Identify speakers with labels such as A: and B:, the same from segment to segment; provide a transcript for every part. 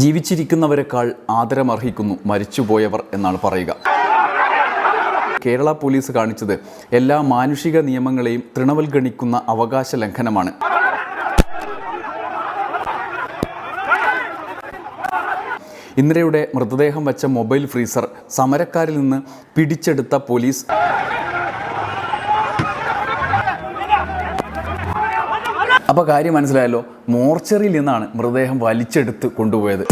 A: ജീവിച്ചിരിക്കുന്നവരെക്കാൾ ആദരമർഹിക്കുന്നു മരിച്ചുപോയവർ എന്നാണ് പറയുക. കേരള പോലീസ് കാണിച്ചത് എല്ലാ മാനുഷിക നിയമങ്ങളെയും തൃണവൽഗണിക്കുന്ന അവകാശ ലംഘനമാണ്. ഇന്ദിരയുടെ മൃതദേഹം വച്ച മൊബൈൽ ഫ്രീസർ സമരക്കാരിൽ നിന്ന് പിടിച്ചെടുത്ത പോലീസ് അപ്പോൾ കാര്യം മനസ്സിലായല്ലോ മോർച്ചറിയിൽ നിന്നാണ് മൃതദേഹം വലിച്ചെടുത്ത് കൊണ്ടുപോയത്.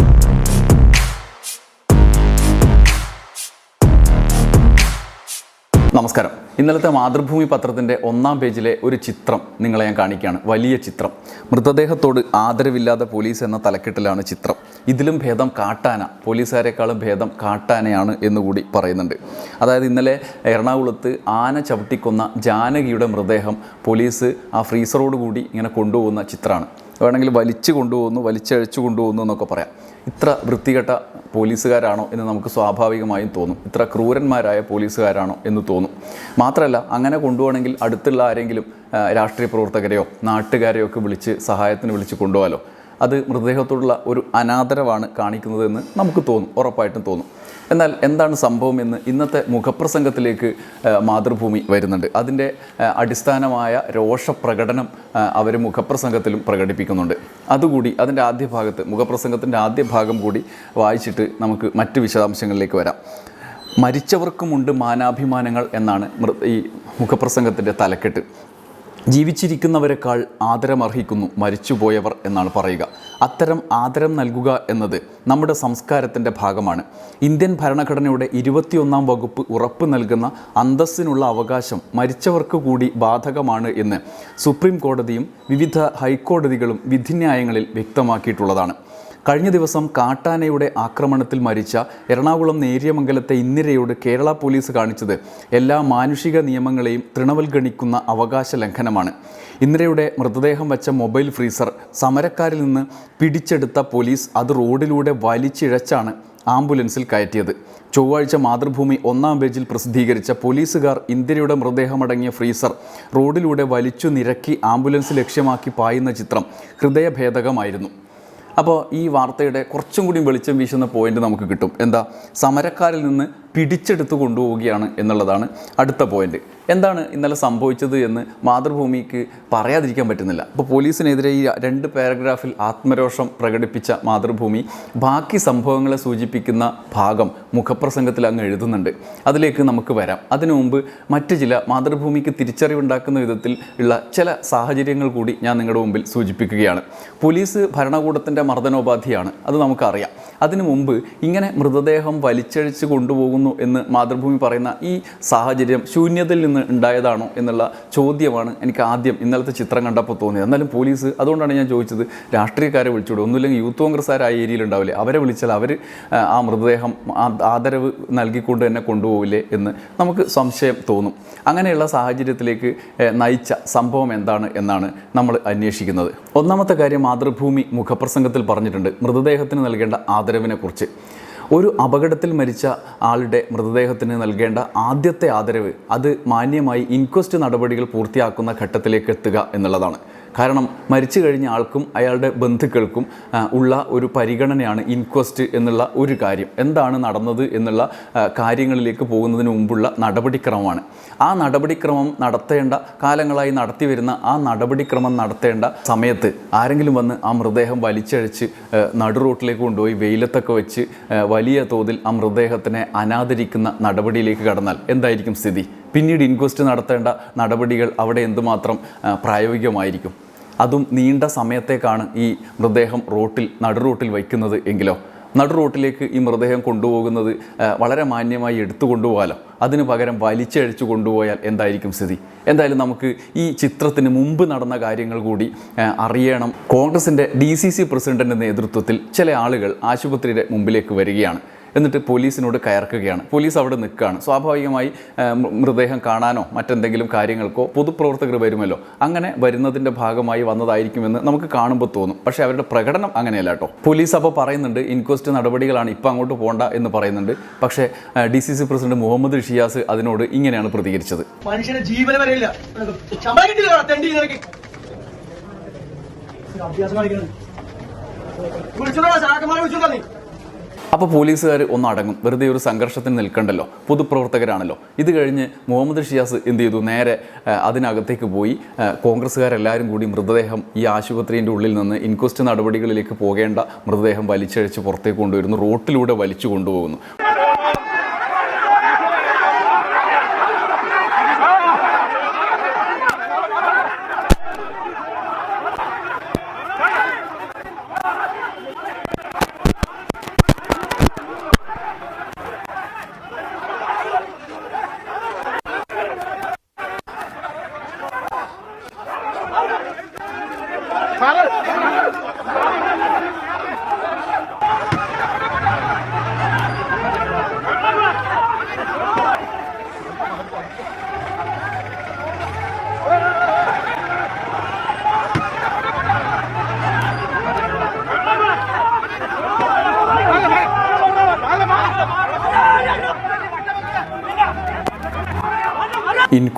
A: നമസ്കാരം. ഇന്നലത്തെ മാതൃഭൂമി പത്രത്തിന്റെ ഒന്നാം പേജിലെ ഒരു ചിത്രം നിങ്ങളെ ഞാൻ കാണിക്കുകയാണ്. വലിയ ചിത്രം. മൃതദേഹത്തോട് ആദരവില്ലാതെ പോലീസ് എന്ന തലക്കെട്ടിലാണ് ചിത്രം. ഇതിലും ഭേദം കാട്ടാന പോലീസുകാരെക്കാളും ഭേദം കാട്ടാനയാണ് എന്നുകൂടി പറയുന്നുണ്ട്. അതായത് ഇന്നലെ എറണാകുളത്ത് ആന ചവിട്ടിക്കൊന്ന ജാനകിയുടെ മൃതദേഹം പോലീസ് ആ ഫ്രീസറോടുകൂടി ഇങ്ങനെ കൊണ്ടുപോകുന്ന ചിത്രമാണ്. വേണമെങ്കിൽ വലിച്ചു കൊണ്ടുപോകുന്നു വലിച്ചഴിച്ചു കൊണ്ടുപോകുന്നു എന്നൊക്കെ പറയാം. ഇത്ര വൃത്തികെട്ട പോലീസുകാരാണോ എന്ന് നമുക്ക് സ്വാഭാവികമായും തോന്നും. ഇത്ര ക്രൂരന്മാരായ പോലീസുകാരാണോ എന്ന് തോന്നും. മാത്രമല്ല അങ്ങനെ കൊണ്ടുപോകണമെങ്കിൽ അടുത്തുള്ള ആരെങ്കിലും രാഷ്ട്രീയ പ്രവർത്തകരെയോ നാട്ടുകാരെയോ ഒക്കെ വിളിച്ച് സഹായത്തിന് വിളിച്ച് കൊണ്ടുപോകാലോ. അത് മൃതദേഹത്തോടുള്ള ഒരു അനാദരവാണ് കാണിക്കുന്നതെന്ന് നമുക്ക് തോന്നും. ഉറപ്പായിട്ടും തോന്നും. എന്നാൽ എന്താണ് സംഭവം എന്ന് ഇന്നത്തെ മുഖപ്രസംഗത്തിലേക്ക് മാതൃഭൂമി വരുന്നുണ്ട്. അതിന്റെ അടിസ്ഥാനമായ രോഷപ്രകടനം അവർ മുഖപ്രസംഗത്തിലും പ്രകടിപ്പിക്കുന്നുണ്ട്. അതുകൂടി അതിന്റെ ആദ്യ ഭാഗത്ത് മുഖപ്രസംഗത്തിന്റെ ആദ്യ ഭാഗം കൂടി വായിച്ചിട്ട് നമുക്ക് മറ്റ് വിശദാംശങ്ങളിലേക്ക് വരാം. മരിച്ചവർക്കുമുണ്ട് മാനാഭിമാനങ്ങൾ എന്നാണ് ഈ മുഖപ്രസംഗത്തിന്റെ തലക്കെട്ട്. ജീവിച്ചിരിക്കുന്നവരെക്കാൾ ആദരമർഹിക്കുന്നു മരിച്ചുപോയവർ എന്നാണ് പറയുക. അത്തരം ആദരം നൽകുക എന്നത് നമ്മുടെ സംസ്കാരത്തിന്റെ ഭാഗമാണ്. ഇന്ത്യൻ ഭരണഘടനയുടെ ഇരുപത്തിയൊന്നാം വകുപ്പ് ഉറപ്പ് നൽകുന്ന അന്തസ്സിനുള്ള അവകാശം മരിച്ചവർക്ക് കൂടി ബാധകമാണ് എന്ന് സുപ്രീം കോടതിയും വിവിധ ഹൈക്കോടതികളും വിധിന്യായങ്ങളിൽ വ്യക്തമാക്കിയിട്ടുള്ളതാണ്. കഴിഞ്ഞ ദിവസം കാട്ടാനയുടെ ആക്രമണത്തിൽ മരിച്ച എറണാകുളം നേര്യമംഗലത്തെ ഇന്ദിരയോട് കേരള പോലീസ് കാണിച്ചത് എല്ലാ മാനുഷിക നിയമങ്ങളെയും തൃണവൽഗണിക്കുന്ന അവകാശ ലംഘനമാണ്. ഇന്ദിരയുടെ മൃതദേഹം വെച്ച മൊബൈൽ ഫ്രീസർ സമരക്കാരിൽ നിന്ന് പിടിച്ചെടുത്ത പോലീസ് അത് റോഡിലൂടെ വലിച്ചിഴച്ചാണ് ആംബുലൻസിൽ കയറ്റിയത്. ചൊവ്വാഴ്ച മാതൃഭൂമി ഒന്നാം പേജിൽ പ്രസിദ്ധീകരിച്ച പോലീസുകാർ ഇന്ദിരയുടെ മൃതദേഹമടങ്ങിയ ഫ്രീസർ റോഡിലൂടെ വലിച്ചു നിരക്കി ആംബുലൻസ് ലക്ഷ്യമാക്കി പായുന്ന ചിത്രം ഹൃദയഭേദകമായിരുന്നു. അപ്പോൾ ഈ വാർത്തയുടെ കുറച്ചും കൂടി വെളിച്ചം വീശുന്ന പോയിന്റ് നമുക്ക് കിട്ടും. എന്താ? സമരക്കാരിൽ നിന്ന് പിടിച്ചെടുത്ത് കൊണ്ടുപോവുകയാണ് എന്നുള്ളതാണ് അടുത്ത പോയിന്റ് എന്താണ് ഇന്നലെ സംഭവിച്ചത് എന്ന് മാതൃഭൂമിക്ക് പറയാതിരിക്കാൻ പറ്റുന്നില്ല. അപ്പോൾ പോലീസിനെതിരെ ഈ രണ്ട് പാരഗ്രാഫിൽ ആത്മരോഷം പ്രകടിപ്പിച്ച മാതൃഭൂമി ബാക്കി സംഭവങ്ങളെ സൂചിപ്പിക്കുന്ന ഭാഗം മുഖപ്രസംഗത്തിൽ അങ്ങ് എഴുതുന്നുണ്ട്. അതിലേക്ക് നമുക്ക് വരാം. അതിനു മുമ്പ് മറ്റ് ചില മാതൃഭൂമിക്ക് തിരിച്ചറിവുണ്ടാക്കുന്ന വിധത്തിൽ ഉള്ള ചില സാഹചര്യങ്ങൾ കൂടി ഞാൻ നിങ്ങളുടെ മുമ്പിൽ സൂചിപ്പിക്കുകയാണ്. പോലീസ് ഭരണകൂടത്തിന്റെ മർദ്ദനോപാധിയാണ്. അത് നമുക്കറിയാം. അതിനു മുമ്പ് ഇങ്ങനെ മൃതദേഹം വലിച്ചഴിച്ച് കൊണ്ടുപോകുന്നു എന്ന് മാതൃഭൂമി പറയുന്ന ഈ സാഹചര്യം ശൂന്യതയിൽ നിന്ന് ഉണ്ടായതാണോ എന്നുള്ള ചോദ്യമാണ് എനിക്ക് ആദ്യം ഇന്നലത്തെ ചിത്രം കണ്ടപ്പോൾ തോന്നിയത്. എന്നാലും പോലീസ് അതുകൊണ്ടാണ് ഞാൻ ചോദിച്ചത് രാഷ്ട്രീയക്കാരെ വിളിച്ചുകൂടെ ഒന്നുമില്ലെങ്കിൽ യൂത്ത് കോൺഗ്രസ്സുകാർ ആ ഏരിയയിൽ ഉണ്ടാവില്ലേ? അവരെ വിളിച്ചാൽ അവർ ആ മൃതദേഹം ആദരവ് നൽകിക്കൊണ്ട് തന്നെ കൊണ്ടുപോകില്ലേ എന്ന് നമുക്ക് സംശയം തോന്നും. അങ്ങനെയുള്ള സാഹചര്യത്തിലേക്ക് നയിച്ച സംഭവം എന്താണ് എന്നാണ് നമ്മൾ അന്വേഷിക്കുന്നത്. ഒന്നാമത്തെ കാര്യം മാതൃഭൂമി മുഖപ്രസംഗത്തിൽ പറഞ്ഞിട്ടുണ്ട് മൃതദേഹത്തിന് നൽകേണ്ട ആദരവിനെക്കുറിച്ച്. ഒരു അപകടത്തിൽ മരിച്ച ആളുടെ മൃതദേഹത്തിന് നൽകേണ്ട ആദ്യത്തെ ആദരവ് അത് മാന്യമായി ഇൻക്വസ്റ്റ് നടപടികൾ പൂർത്തിയാക്കുന്ന ഘട്ടത്തിലേക്ക് എത്തുക എന്നുള്ളതാണ്. കാരണം മരിച്ചു കഴിഞ്ഞ ആൾക്കും അയാളുടെ ബന്ധുക്കൾക്കും ഉള്ള ഒരു പരിഗണനയാണ് ഇൻക്വസ്റ്റ് എന്നുള്ള ഒരു കാര്യം. എന്താണ് നടന്നത് എന്നുള്ള കാര്യങ്ങളിലേക്ക് പോകുന്നതിന് മുമ്പുള്ള നടപടിക്രമമാണ്. ആ നടപടിക്രമം നടത്തേണ്ട കാലങ്ങളായി നടത്തി വരുന്ന ആ നടപടിക്രമം നടത്തേണ്ട സമയത്ത് ആരെങ്കിലും വന്ന് ആ മൃതദേഹം വലിച്ചഴിച്ച് ആ, നടു റോട്ടിലേക്ക് കൊണ്ടുപോയി വെയിലത്തൊക്കെ വെച്ച് വലിയ തോതിൽ ആ മൃതദേഹത്തിനെ അനാദരിക്കുന്ന നടപടിയിലേക്ക് കടന്നാൽ എന്തായിരിക്കും സ്ഥിതി? പിന്നീട് ഇൻക്വസ്റ്റ് നടത്തേണ്ട നടപടികൾ അവിടെ എന്തുമാത്രം പ്രായോഗികമായിരിക്കും. അതും നീണ്ട സമയത്തേക്കാണ് ഈ മൃതദേഹം റോട്ടിൽ നടുറോട്ടിൽ വയ്ക്കുന്നത് എങ്കിലോ. നടു റോട്ടിലേക്ക് ഈ മൃതദേഹം കൊണ്ടുപോകുന്നത് വളരെ മാന്യമായി എടുത്തു കൊണ്ടുപോകാലോ. അതിനു പകരം വലിച്ചഴിച്ചു കൊണ്ടുപോയാൽ എന്തായിരിക്കും സ്ഥിതി? എന്തായാലും നമുക്ക് ഈ ചിത്രത്തിന് മുമ്പ് നടന്ന കാര്യങ്ങൾ കൂടി അറിയണം. കോൺഗ്രസിന്റെ ഡി സി സി പ്രസിഡന്റിന്റെ നേതൃത്വത്തിൽ ചില ആളുകൾ ആശുപത്രിയുടെ മുമ്പിലേക്ക് വരികയാണ്. എന്നിട്ട് പോലീസിനോട് കയർക്കുകയാണ്. പോലീസ് അവിടെ നിൽക്കുകയാണ്. സ്വാഭാവികമായി മൃതദേഹം കാണാനോ മറ്റെന്തെങ്കിലും കാര്യങ്ങൾക്കോ പൊതുപ്രവർത്തകർ വരുമല്ലോ? അങ്ങനെ വരുന്നതിന്റെ ഭാഗമായി വന്നതായിരിക്കുമെന്ന് നമുക്ക് കാണുമ്പോൾ തോന്നും. പക്ഷേ അവരുടെ പ്രകടനം അങ്ങനെയല്ല കേട്ടോ. പോലീസ് അപ്പോൾ പറയുന്നുണ്ട് ഇൻക്വസ്റ്റ് നടപടികളാണ് ഇപ്പോൾ അങ്ങോട്ട് പോകണ്ട എന്ന് പറയുന്നുണ്ട്. പക്ഷേ D C C president Muhammad Shiyas അതിനോട് ഇങ്ങനെയാണ് പ്രതികരിച്ചത്.
B: മനുഷ്യന്റെ ജീവന വരെയില്ല.
A: അപ്പോൾ പോലീസുകാർ ഒന്ന് അടങ്ങും വെറുതെ ഒരു സംഘർഷത്തിന് നിൽക്കണ്ടല്ലോ. പൊതുപ്രവർത്തകരാണല്ലോ. ഇത് കഴിഞ്ഞ് മുഹമ്മദ് ഷിയാസ് എന്ത് ചെയ്തു? നേരെ അതിനകത്തേക്ക് പോയി. കോൺഗ്രസ്സുകാരെല്ലാവരും കൂടി മൃതദേഹം ഈ ആശുപത്രിന്റെ ഉള്ളിൽ നിന്ന് ഇൻക്വസ്റ്റ് നടപടികളിലേക്ക് പോകേണ്ട മൃതദേഹം വലിച്ചഴിച്ച് പുറത്തേക്ക് കൊണ്ടുവരുന്നു. റോട്ടിലൂടെ വലിച്ചു കൊണ്ടുപോകുന്നു.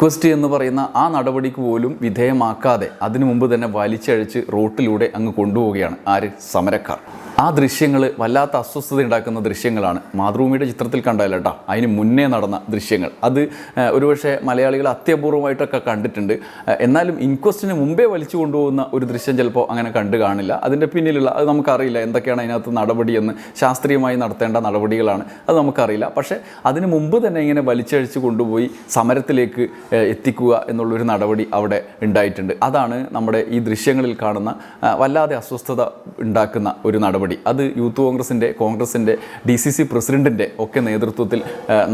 A: ഇൻക്വസ്റ്റ് എന്ന് പറയുന്ന ആ നടപടിക്ക് പോലും വിധേയമാക്കാതെ അതിനു മുമ്പ് തന്നെ വലിച്ചഴിച്ച് റോട്ടിലൂടെ അങ്ങ് കൊണ്ടുപോവുകയാണ് ആര്? സമരക്കാർ. ആ ദൃശ്യങ്ങൾ വല്ലാത്ത അസ്വസ്ഥത ഉണ്ടാക്കുന്ന ദൃശ്യങ്ങളാണ്. മാതൃഭൂമിയുടെ ചിത്രത്തിൽ കണ്ടതല്ല കേട്ടോ അതിന് മുന്നേ നടന്ന ദൃശ്യങ്ങൾ. അത് ഒരുപക്ഷെ മലയാളികൾ അത്യപൂർവമായിട്ടൊക്കെ കണ്ടിട്ടുണ്ട്. എന്നാലും ഇൻക്വസ്റ്റിന് മുമ്പേ വലിച്ചു കൊണ്ടുപോകുന്ന ഒരു ദൃശ്യം ചിലപ്പോൾ അങ്ങനെ കണ്ടു കാണില്ല. അതിന്റെ പിന്നിലുള്ള അത് നമുക്കറിയില്ല എന്തൊക്കെയാണ് അതിനകത്ത് നടപടിയെന്ന് ശാസ്ത്രീയമായി നടത്തേണ്ട നടപടികളാണ്. അത് നമുക്കറിയില്ല. പക്ഷേ അതിന് മുമ്പ് തന്നെ ഇങ്ങനെ വലിച്ചഴിച്ച് കൊണ്ടുപോയി സമരത്തിലേക്ക് എത്തിക്കുക എന്നുള്ളൊരു നടപടി അവിടെ ഉണ്ടായിട്ടുണ്ട്. അതാണ് നമ്മുടെ ഈ ദൃശ്യങ്ങളിൽ കാണുന്ന വല്ലാതെ അസ്വസ്ഥത ഉണ്ടാക്കുന്ന ഒരു നടപടി. അത് യൂത്ത് കോൺഗ്രസിന്റെ കോൺഗ്രസിന്റെ ഡി സി സി പ്രസിഡന്റിന്റെ ഒക്കെ നേതൃത്വത്തിൽ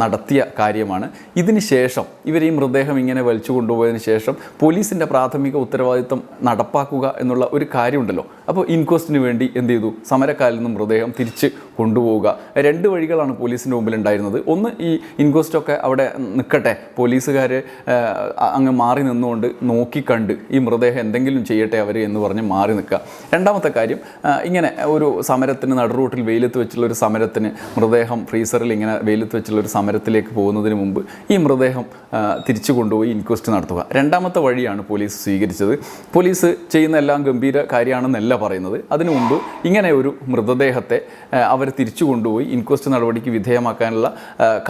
A: നടത്തിയ കാര്യമാണ്. ഇതിന് ശേഷം ഇവർ ഈ മൃതദേഹം ഇങ്ങനെ വലിച്ചു കൊണ്ടുപോയതിന് ശേഷം പോലീസിന്റെ പ്രാഥമിക ഉത്തരവാദിത്തം നടപ്പാക്കുക എന്നുള്ള ഒരു കാര്യമുണ്ടല്ലോ. അപ്പോൾ ഇൻക്വസ്റ്റിന് വേണ്ടി എന്ത് ചെയ്തു? സമരക്കാരിൽ നിന്നും മൃതദേഹം തിരിച്ച് കൊണ്ടുപോവുക. രണ്ട് വഴികളാണ് പോലീസിന്റെ മുമ്പിൽ ഉണ്ടായിരുന്നത്. ഒന്ന് ഈ ഇൻക്വസ്റ്റൊക്കെ അവിടെ നിൽക്കട്ടെ. പോലീസുകാർ അങ്ങ് മാറി നിന്നുകൊണ്ട് നോക്കിക്കണ്ട് ഈ മൃതദേഹം എന്തെങ്കിലും ചെയ്യട്ടെ അവർ എന്ന് പറഞ്ഞ് മാറി നിൽക്കുക. രണ്ടാമത്തെ കാര്യം ഇങ്ങനെ ഒരു സമരത്തിന് നടുറൂട്ടിൽ വെയിലത്ത് വെച്ചുള്ള ഒരു സമരത്തിന് മൃതദേഹം ഫ്രീസറിൽ ഇങ്ങനെ വെയിലത്ത് വെച്ചുള്ള ഒരു സമരത്തിലേക്ക് പോകുന്നതിന് മുമ്പ് ഈ മൃതദേഹം തിരിച്ചു കൊണ്ടുപോയി ഇൻക്വസ്റ്റ് നടത്തുക. രണ്ടാമത്തെ വഴിയാണ് പോലീസ് സ്വീകരിച്ചത്. പോലീസ് ചെയ്യുന്ന എല്ലാം ഗംഭീര കാര്യമാണെന്നല്ല പറയുന്നത്. അതിനു മുമ്പ് ഇങ്ങനെ ഒരു മൃതദേഹത്തെ അവർ തിരിച്ചു കൊണ്ടുപോയി ഇൻക്വസ്റ്റ് നടപടിക്ക് വിധേയമാക്കാനുള്ള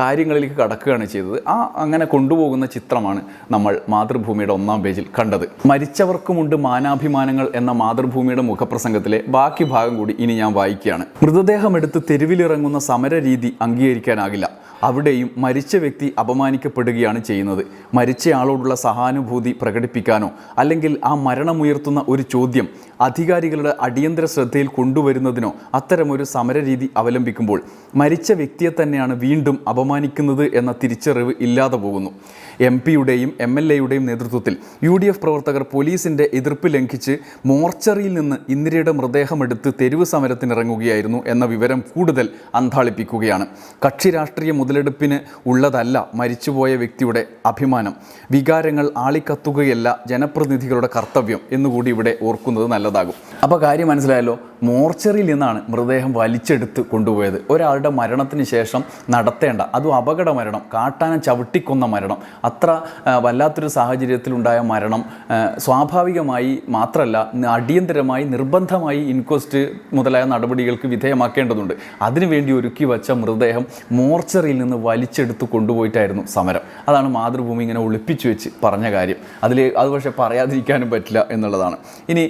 A: കാര്യങ്ങളിലേക്ക് കടക്കുകയാണ് ചെയ്തത്. ആ അങ്ങനെ കൊണ്ടുപോകുന്ന ചിത്രമാണ് നമ്മൾ മാതൃഭൂമിയുടെ ഒന്നാം പേജിൽ കണ്ടത്. മരിച്ചവർക്കുമുണ്ട് മാനാഭിമാനങ്ങൾ എന്ന മാതൃഭൂമിയുടെ മുഖപ്രസംഗത്തിലെ ബാക്കി ഭാഗം കൂടി ഇനി ഞാൻ വായിക്കുകയാണ്. മൃതദേഹം എടുത്ത് തെരുവിലിറങ്ങുന്ന സമര രീതി അംഗീകരിക്കാനാകില്ല. അവിടെയും മരിച്ച വ്യക്തി അപമാനിക്കപ്പെടുകയാണ് ചെയ്യുന്നത്. മരിച്ചയാളോടുള്ള സഹാനുഭൂതി പ്രകടിപ്പിക്കാനോ അല്ലെങ്കിൽ ആ മരണമുയർത്തുന്ന ഒരു ചോദ്യം അധികാരികളുടെ അടിയന്തര ശ്രദ്ധയിൽ കൊണ്ടുവരുന്നതിനോ അത്തരമൊരു സമരരീതി അവലംബിക്കുമ്പോൾ മരിച്ച വ്യക്തിയെ തന്നെയാണ് വീണ്ടും അപമാനിക്കുന്നത് എന്ന തിരിച്ചറിവ് ഇല്ലാതെ പോകുന്നു. എം പിയുടെയും എം എൽ എയുടെയും നേതൃത്വത്തിൽ യു ഡി എഫ് പ്രവർത്തകർ പോലീസിന്റെ എതിർപ്പ് ലംഘിച്ച് മോർച്ചറിയിൽ നിന്ന് ഇന്ദിരയുടെ മൃതദേഹമെടുത്ത് തെരുവ് സമരത്തിനിറങ്ങുകയായിരുന്നു എന്ന വിവരം കൂടുതൽ അന്താളിപ്പിക്കുകയാണ്. കക്ഷി രാഷ്ട്രീയ മുതലെടുപ്പിന് ഉള്ളതല്ല മരിച്ചുപോയ വ്യക്തിയുടെ അഭിമാനം. വികാരങ്ങൾ ആളിക്കത്തുകയല്ല ജനപ്രതിനിധികളുടെ കർത്തവ്യം എന്നുകൂടി ഇവിടെ ഓർക്കുന്നത് നല്ലതാകും. അപ്പോൾ കാര്യം മനസ്സിലായല്ലോ? മോർച്ചറിയിൽ നിന്നാണ് മൃതദേഹം വലിച്ചെടുത്ത് കൊണ്ടുപോയത്. ഒരാളുടെ മരണത്തിന് ശേഷം നടത്തേണ്ട അതും അപകട മരണം കാട്ടാന ചവിട്ടിക്കൊന്ന മരണം അത്ര വല്ലാത്തൊരു സാഹചര്യത്തിലുണ്ടായ മരണം സ്വാഭാവികമായി മാത്രമല്ല അടിയന്തരമായി നിർബന്ധമായി ഇൻക്വസ്റ്റ് മുതലായ നടപടികൾക്ക് വിധേയമാക്കേണ്ടതുണ്ട്. അതിനുവേണ്ടി ഒരുക്കി വച്ച മൃതദേഹം മോർച്ചറിയിൽ നിന്ന് വലിച്ചെടുത്ത് കൊണ്ടുപോയിട്ടായിരുന്നു സമരം. അതാണ് മാതൃഭൂമി ഇങ്ങനെ ഒളിപ്പിച്ചു വെച്ച് പറഞ്ഞ കാര്യം. അതിൽ അത് പക്ഷേ പറയാതിരിക്കാനും പറ്റില്ല എന്നുള്ളതാണ്. ഇനി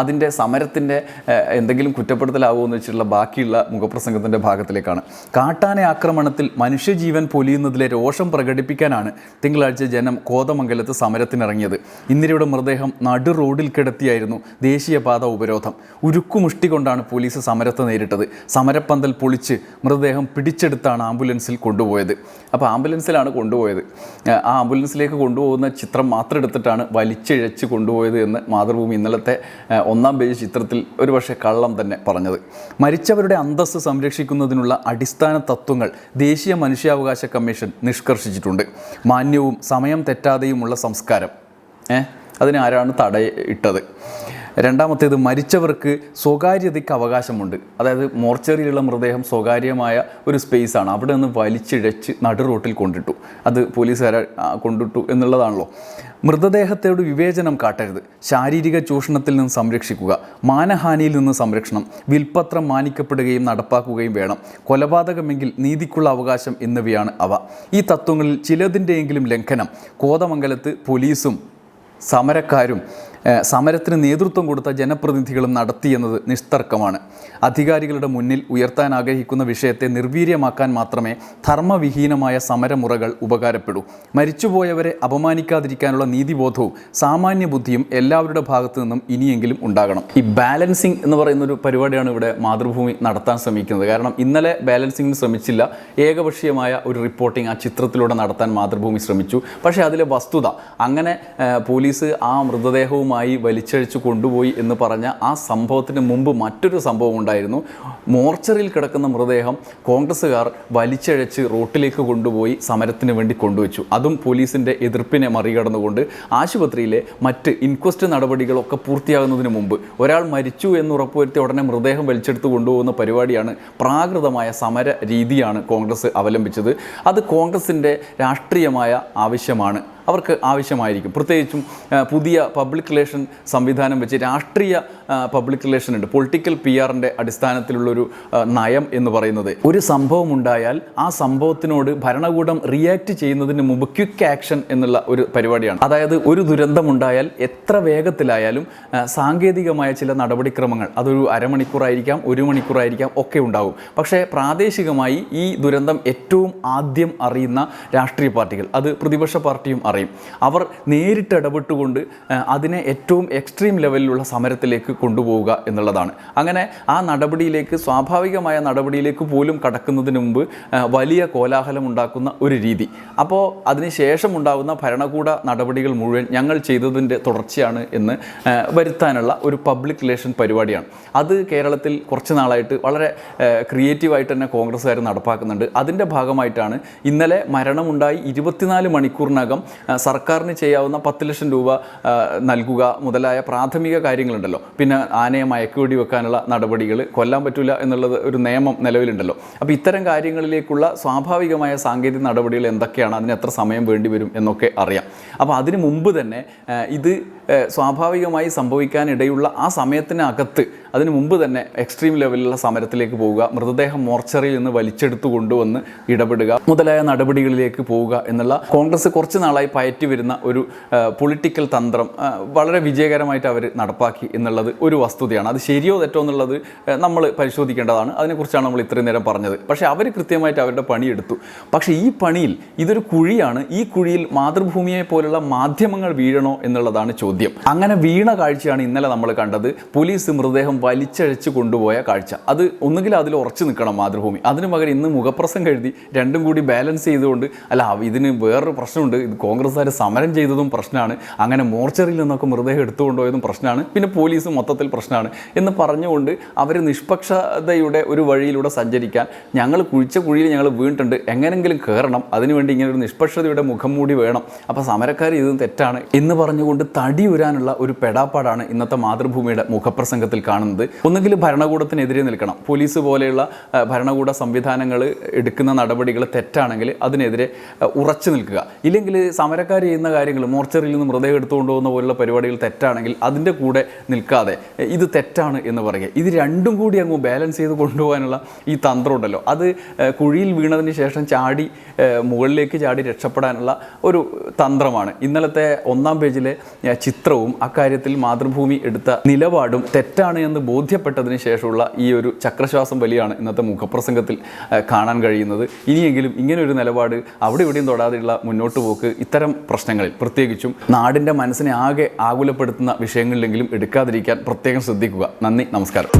A: അതിന്റെ സമരത്തിന്റെ എന്തെങ്കിലും കുറ്റപ്പെടുത്തലാവുമെന്ന് വെച്ചിട്ടുള്ള ബാക്കിയുള്ള മുഖപ്രസംഗത്തിന്റെ ഭാഗത്തിലേക്കാണ്. കാട്ടാന ആക്രമണത്തിൽ മനുഷ്യജീവൻ പൊലിയുന്നതിലെ രോഷം പ്രകടിപ്പിക്കാനാണ് തിങ്കളാഴ്ച ജനം കോതമംഗലത്ത് സമരത്തിനിറങ്ങിയത്. ഇന്ദിരയുടെ മൃതദേഹം നടു റോഡിൽ കിടത്തിയായിരുന്നു ദേശീയപാത ഉപരോധം. ഉരുക്കുമുഷ്ടി കൊണ്ടാണ് പോലീസ് സമരത്തെ നേരിട്ടത്. സമരപ്പന്തൽ പൊളിച്ച് മൃതദേഹം പിടിച്ചെടുത്താണ് ആംബുലൻസിൽ കൊണ്ടുപോയത്. അപ്പോൾ ആംബുലൻസിലാണ് കൊണ്ടുപോയത്. ആ ആംബുലൻസിലേക്ക് കൊണ്ടുപോകുന്ന ചിത്രം മാത്രം എടുത്തിട്ടാണ് വലിച്ചിഴച്ച് കൊണ്ടുപോയത് എന്ന് മാതൃഭൂമി ഇന്നലത്തെ ഒന്നാം പേജ് ചിത്രത്തിൽ ഒരുപക്ഷെ കള്ളം തന്നെ പറഞ്ഞത്. മരിച്ചവരുടെ അന്തസ്സ് സംരക്ഷിക്കുന്നതിനുള്ള അടിസ്ഥാന തത്വങ്ങൾ ദേശീയ മനുഷ്യാവകാശ കമ്മീഷൻ നിഷ്കർഷിച്ചിട്ടുണ്ട്. മാന്യവും സമയം തെറ്റാതെയുമുള്ള സംസ്കാരം. ഏഹ് അതിനാരാണ് തടയിട്ടത്? രണ്ടാമത്തേത് മരിച്ചവർക്ക് സ്വകാര്യതയ്ക്ക് അവകാശമുണ്ട്. അതായത് മോർച്ചറിയിലുള്ള മൃതദേഹം സ്വകാര്യമായ ഒരു സ്പേസാണ്. അവിടെ നിന്ന് വലിച്ചിഴച്ച് നടു റോട്ടിൽ കൊണ്ടിട്ടു. അത് പോലീസുകാരെ കൊണ്ടിട്ടു എന്നുള്ളതാണല്ലോ. മൃതദേഹത്തോട് വിവേചനം കാട്ടരുത്. ശാരീരിക ചൂഷണത്തിൽ നിന്ന് സംരക്ഷിക്കുക. മാനഹാനിയിൽ നിന്ന് സംരക്ഷണം. വിൽപത്രം മാനിക്കപ്പെടുകയും നടപ്പാക്കുകയും വേണം. കൊലപാതകമെങ്കിൽ നീതിക്കുള്ള അവകാശം എന്നിവയാണ് അവ. ഈ തത്വങ്ങളിൽ ചിലതിന്റെയെങ്കിലും ലംഘനം. കോതമംഗലത്ത് പോലീസും സമരക്കാരും സമരത്തിന് നേതൃത്വം കൊടുത്ത ജനപ്രതിനിധികളും നടത്തിയെന്നത് നിസ്തർക്കമാണ്. അധികാരികളുടെ മുന്നിൽ ഉയർത്താൻ ആഗ്രഹിക്കുന്ന വിഷയത്തെ നിർവീര്യമാക്കാൻ മാത്രമേ ധർമ്മവിഹീനമായ സമരമുറകൾ ഉപകാരപ്പെടൂ. മരിച്ചുപോയവരെ അപമാനിക്കാതിരിക്കാനുള്ള നീതിബോധവും സാമാന്യ ബുദ്ധിയും എല്ലാവരുടെ ഭാഗത്തു നിന്നും ഇനിയെങ്കിലും ഉണ്ടാകണം. ഈ ബാലൻസിങ് എന്ന് പറയുന്നൊരു പരിപാടിയാണ് ഇവിടെ മാതൃഭൂമി നടത്താൻ ശ്രമിക്കുന്നത്. കാരണം ഇന്നലെ ബാലൻസിങ്ങിന് ശ്രമിച്ചില്ല. ഏകപക്ഷീയമായ ഒരു റിപ്പോർട്ടിംഗ് ആ ചിത്രത്തിലൂടെ നടത്താൻ മാതൃഭൂമി ശ്രമിച്ചു. പക്ഷേ അതിലെ വസ്തുത അങ്ങനെ പോലീസ് ആ മൃതദേഹവുമായി വലിച്ചഴിച്ചു കൊണ്ടുപോയി എന്ന് പറഞ്ഞ ആ സംഭവത്തിന് മുമ്പ് മറ്റൊരു സംഭവം ഉണ്ടായിരുന്നു. മോർച്ചറിൽ കിടക്കുന്ന മൃതദേഹം കോൺഗ്രസ്സുകാർ വലിച്ചഴച്ച് റോട്ടിലേക്ക് കൊണ്ടുപോയി സമരത്തിന് വേണ്ടി കൊണ്ടുവച്ചു. അതും പോലീസിന്റെ എതിർപ്പിനെ മറികടന്നുകൊണ്ട് ആശുപത്രിയിലെ മറ്റ് ഇൻക്വസ്റ്റ് നടപടികളൊക്കെ പൂർത്തിയാകുന്നതിന് മുമ്പ് ഒരാൾ മരിച്ചു എന്ന് ഉറപ്പുവരുത്തിയ ഉടനെ മൃതദേഹം വലിച്ചെടുത്ത് കൊണ്ടുപോകുന്ന പരിപാടിയാണ് പ്രാകൃതമായ സമര രീതിയാണ് കോൺഗ്രസ് അവലംബിച്ചത്. അത് കോൺഗ്രസിന്റെ രാഷ്ട്രീയമായ ആവശ്യമാണ്. അവർക്ക് ആവശ്യമായിരിക്കും. പ്രത്യേകിച്ചും പുതിയ പബ്ലിക് റിലേഷൻ സംവിധാനം വെച്ച് രാഷ്ട്രീയ പബ്ലിക് റിലേഷൻ ഉണ്ട്. പൊളിറ്റിക്കൽ പി ആറിന്റെ അടിസ്ഥാനത്തിലുള്ളൊരു നയം എന്ന് പറയുന്നത്. ഒരു സംഭവം ഉണ്ടായാൽ ആ സംഭവത്തിനോട് ഭരണകൂടം റിയാക്ട് ചെയ്യുന്നതിന് മുമ്പ് ക്വിക്ക് ആക്ഷൻ എന്നുള്ള ഒരു പരിപാടിയാണ്. അതായത് ഒരു ദുരന്തമുണ്ടായാൽ എത്ര വേഗത്തിലായാലും സാങ്കേതികമായ ചില നടപടിക്രമങ്ങൾ അതൊരു അരമണിക്കൂറായിരിക്കാം ഒരു മണിക്കൂറായിരിക്കാം ഒക്കെ ഉണ്ടാകും പക്ഷേ പ്രാദേശികമായി ഈ ദുരന്തം ഏറ്റവും ആദ്യം അറിയുന്ന രാഷ്ട്രീയ പാർട്ടികൾ അത് പ്രതിപക്ഷ പാർട്ടിയും അറിയും. അവർ നേരിട്ട് ഇടപെട്ടുകൊണ്ട് അതിനെ ഏറ്റവും എക്സ്ട്രീം ലെവലിലുള്ള സമരത്തിലേക്ക് കൊണ്ടുപോവുക എന്നുള്ളതാണ്. അങ്ങനെ ആ നടപടിയിലേക്ക് സ്വാഭാവികമായ നടപടിയിലേക്ക് പോലും കടക്കുന്നതിന് മുമ്പ് വലിയ കോലാഹലം ഉണ്ടാക്കുന്ന ഒരു രീതി. അപ്പോൾ അതിനുശേഷം ഉണ്ടാകുന്ന ഭരണകൂട നടപടികൾ മുഴുവൻ ഞങ്ങൾ ചെയ്തതിന്റെ തുടർച്ചയാണ് എന്ന് വരുത്താനുള്ള ഒരു പബ്ലിക് റിലേഷൻ പരിപാടിയാണ്. അത് കേരളത്തിൽ കുറച്ച് നാളായിട്ട് വളരെ ക്രിയേറ്റീവായിട്ട് തന്നെ കോൺഗ്രസ്സുകാർ നടപ്പാക്കുന്നുണ്ട്. അതിന്റെ ഭാഗമായിട്ടാണ് ഇന്നലെ മരണമുണ്ടായി ഇരുപത്തിനാല് മണിക്കൂറിനകം സർക്കാരിന് ചെയ്യാവുന്ന പത്ത് ലക്ഷം രൂപ നൽകുക മുതലായ പ്രാഥമിക കാര്യങ്ങളുണ്ടല്ലോ. പിന്നെ ആനയെ മയക്കുവെടി വെക്കാനുള്ള നടപടികൾ കൊല്ലാൻ പറ്റില്ല എന്നുള്ളത് ഒരു നിയമം നിലവിലുണ്ടല്ലോ. അപ്പോൾ ഇത്തരം കാര്യങ്ങളിലേക്കുള്ള സ്വാഭാവികമായ സാങ്കേതിക നടപടികൾ എന്തൊക്കെയാണ്? അതിന് എത്ര സമയം വേണ്ടി വരും എന്നൊക്കെ അറിയാം. അപ്പോൾ അതിന് മുമ്പ് തന്നെ ഇത് സ്വാഭാവികമായി സംഭവിക്കാനിടയുള്ള ആ സമയത്തിനകത്ത് അതിന് മുമ്പ് തന്നെ എക്സ്ട്രീം ലെവലിലുള്ള സമരത്തിലേക്ക് പോവുക മൃതദേഹം മോർച്ചറിയിൽ നിന്ന് വലിച്ചെടുത്തു കൊണ്ടുവന്ന് ഇടപെടുക മുതലായ നടപടികളിലേക്ക് പോവുക എന്നുള്ള കോൺഗ്രസ് കുറച്ച് നാളായി പയറ്റി വരുന്ന ഒരു പൊളിറ്റിക്കൽ തന്ത്രം വളരെ വിജയകരമായിട്ട് അവർ നടപ്പാക്കി എന്നുള്ളത് ഒരു വസ്തുതയാണ്. അത് ശരിയോ തെറ്റോ എന്നുള്ളത് നമ്മൾ പരിശോധിക്കേണ്ടതാണ്. അതിനെക്കുറിച്ചാണ് നമ്മൾ ഇത്രയും നേരം പറഞ്ഞത്. പക്ഷേ അവർ കൃത്യമായിട്ട് അവരുടെ പണിയെടുത്തു. പക്ഷേ ഈ പണിയിൽ ഇതൊരു കുഴിയാണ്. ഈ കുഴിയിൽ മാതൃഭൂമിയെ പോലുള്ള മാധ്യമങ്ങൾ വീഴണോ എന്നുള്ളതാണ് ചോദ്യം. അങ്ങനെ വീണ കാഴ്ചയാണ് ഇന്നലെ നമ്മൾ കണ്ടത്. പോലീസ് മൃതദേഹം വലിച്ചഴച്ച് കൊണ്ടുപോയ കാഴ്ച. അത് ഒന്നുകിൽ അതിൽ ഉറച്ചു നിൽക്കണം മാതൃഭൂമി. അതിന് പകരം ഇന്ന് മുഖപ്രസംഗം എഴുതി രണ്ടും കൂടി ബാലൻസ് ചെയ്തുകൊണ്ട് അല്ല ഇതിന് വേറൊരു പ്രശ്നമുണ്ട്. ഇത് കോൺഗ്രസ്സുകാർ സമരം ചെയ്തതും പ്രശ്നമാണ്. അങ്ങനെ മോർച്ചറിയിൽ നിന്നൊക്കെ മൃതദേഹം എടുത്തുകൊണ്ടുപോയതും പ്രശ്നമാണ്. പിന്നെ പോലീസ് മൊത്തത്തിൽ പ്രശ്നമാണ്. എന്ന് പറഞ്ഞുകൊണ്ട് അവർ നിഷ്പക്ഷതയുടെ ഒരു വഴിയിലൂടെ സഞ്ചരിക്കാൻ ഞങ്ങൾ കുഴിച്ച കുഴിയിൽ ഞങ്ങൾ വീണിട്ടുണ്ട്. എങ്ങനെങ്കിലും കയറണം. അതിനുവേണ്ടി ഇങ്ങനെ ഒരു നിഷ്പക്ഷതയുടെ മുഖം മൂടി വേണം. അപ്പോൾ സമരക്കാർ ഇത് തെറ്റാണ്. എന്ന് പറഞ്ഞുകൊണ്ട് തടി ഉരാനുള്ള ഒരു പെടാപ്പാടാണ് ഇന്നത്തെ മാതൃഭൂമിയുടെ മുഖപ്രസംഗത്തിൽ കാണുന്നത്. ഒന്നുകിൽ ഭരണകൂടത്തിനെതിരെ നിൽക്കണം. പോലീസ് പോലെയുള്ള ഭരണകൂട സംവിധാനങ്ങൾ എടുക്കുന്ന നടപടികൾ തെറ്റാണെങ്കിൽ അതിനെതിരെ ഉറച്ചു നിൽക്കുക. ഇല്ലെങ്കിൽ സമരക്കാർ ചെയ്യുന്ന കാര്യങ്ങൾ മോർച്ചറിയിൽ നിന്ന് മൃതദേഹം എടുത്തുകൊണ്ട് പോകുന്ന പോലുള്ള പരിപാടികൾ തെറ്റാണെങ്കിൽ അതിന്റെ കൂടെ നിൽക്കാതെ ഇത് തെറ്റാണ് എന്ന് പറയുക. ഇത് രണ്ടും കൂടി അങ്ങ് ബാലൻസ് ചെയ്ത് കൊണ്ടുപോകാനുള്ള ഈ തന്ത്രം ഉണ്ടല്ലോ. അത് കുഴിയിൽ വീണതിന് ശേഷം ചാടി മുകളിലേക്ക് ചാടി രക്ഷപ്പെടാനുള്ള ഒരു തന്ത്രമാണ്. ഇന്നലത്തെ ഒന്നാം പേജിലെ ചിത്രവും അക്കാര്യത്തിൽ മാതൃഭൂമി എടുത്ത നിലപാടും തെറ്റാണ് എന്ന് ബോധ്യപ്പെട്ടതിന് ശേഷമുള്ള ഈ ഒരു ചക്രശ്വാസം വലിയാണ് ഇന്നത്തെ മുഖപ്രസംഗത്തിൽ കാണാൻ കഴിയുന്നത്. ഇനിയെങ്കിലും ഇങ്ങനെ ഒരു നിലപാട് അവിടെ ഇവിടെയും തൊടാതെയുള്ള മുന്നോട്ട് പോക്ക് ഇത്തരം പ്രശ്നങ്ങളിൽ പ്രത്യേകിച്ചും നാടിന്റെ മനസ്സിനെ ആകെ ആകുലപ്പെടുത്തുന്ന വിഷയങ്ങളിലെങ്കിലും എടുക്കാതിരിക്കാൻ പ്രത്യേകം ശ്രദ്ധിക്കുക. നന്ദി നമസ്കാരം.